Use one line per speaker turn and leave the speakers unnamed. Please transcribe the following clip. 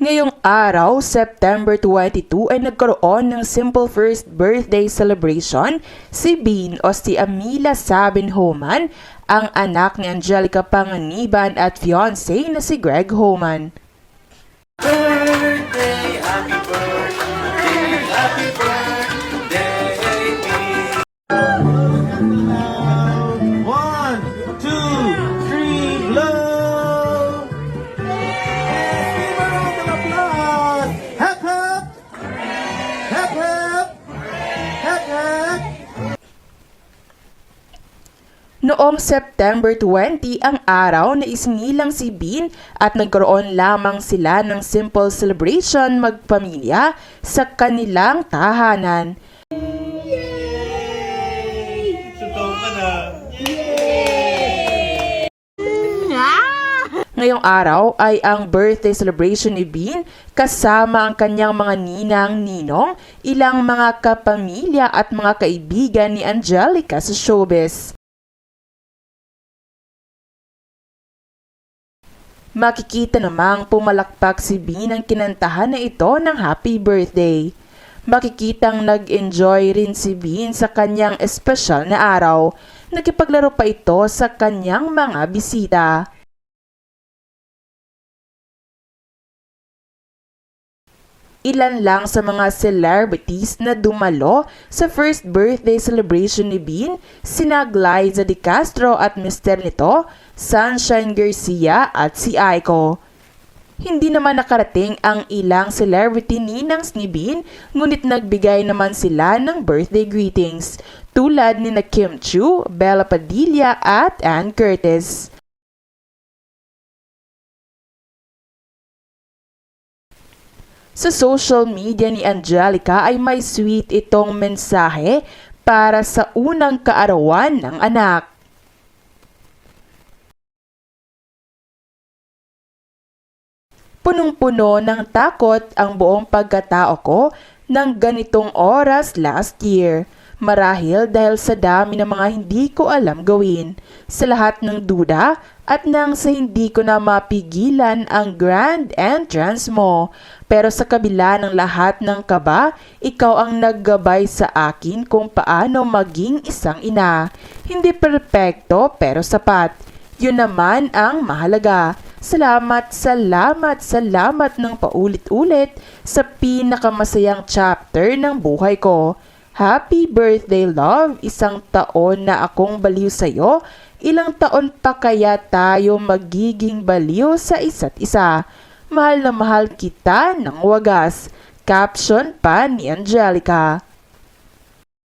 Ngayong araw, September 22, ay nagkaroon ng simple first birthday celebration si Bean o si Amila Sabin Homan, ang anak ni Angelica Panganiban at fiancé na si Greg Homan. Noong September 20 ang araw na isinilang si Bean at nagkaroon lamang sila ng simple celebration magpamilya sa kanilang tahanan. Ngayong araw ay ang birthday celebration ni Bean kasama ang kanyang mga ninang, ninong, ilang mga kapamilya at mga kaibigan ni Angelica sa showbiz. Makikita namang pumalakpak si Bean ang kinantahan na ito ng happy birthday. Makikitang nag-enjoy rin si Bean sa kanyang espesyal na araw. Nakipaglaro pa ito sa kanyang mga bisita. Ilan lang sa mga celebrities na dumalo sa first birthday celebration ni Bean, sina Glyza De Castro at mister nito, Sunshine Garcia at si Aiko. Hindi naman nakarating ang ilang celebrity ninangs ni Bean, ngunit nagbigay naman sila ng birthday greetings, tulad ni na Kim Chu, Bella Padilla at Ann Curtis. Sa social media ni Angelica ay may sweet itong mensahe para sa unang kaarawan ng anak. Punong-puno ng takot ang buong pagkatao ko ng ganitong oras last year. Marahil dahil sa dami ng mga hindi ko alam gawin. Sa lahat ng duda at nang sa hindi ko na mapigilan ang grand entrance mo. Pero sa kabila ng lahat ng kaba, ikaw ang naggabay sa akin kung paano maging isang ina. Hindi perpekto pero sapat. Yun naman ang mahalaga. Salamat, salamat, salamat ng paulit-ulit sa pinakamasayang chapter ng buhay ko. Happy birthday, love! Isang taon na akong baliw sa'yo. Ilang taon pa kaya tayo magiging baliw sa isa't isa? Mahal na mahal kita ng wagas. Caption pa ni Angelica.